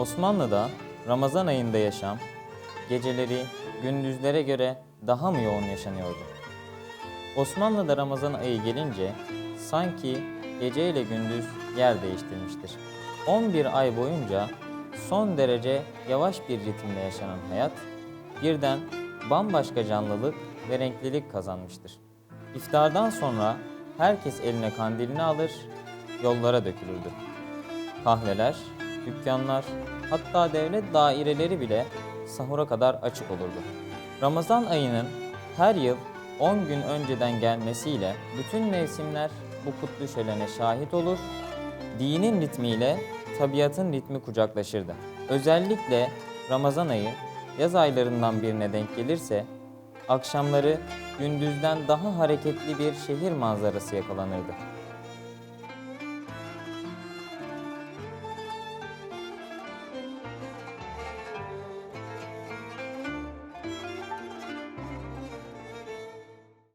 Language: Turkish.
Osmanlı'da Ramazan ayında yaşam, geceleri gündüzlere göre daha mı yoğun yaşanıyordu? Osmanlı'da Ramazan ayı gelince sanki gece ile gündüz yer değiştirmiştir. 11 ay boyunca son derece yavaş bir ritimle yaşanan hayat birden bambaşka canlılık ve renklilik kazanmıştır. İftardan sonra herkes eline kandilini alır, yollara dökülürdü. Kahveler, dükkanlar, hatta devlet daireleri bile sahura kadar açık olurdu. Ramazan ayının her yıl 10 gün önceden gelmesiyle bütün mevsimler bu kutlu şölene şahit olur, dinin ritmiyle tabiatın ritmi kucaklaşırdı. Özellikle Ramazan ayı yaz aylarından birine denk gelirse akşamları gündüzden daha hareketli bir şehir manzarası yakalanırdı.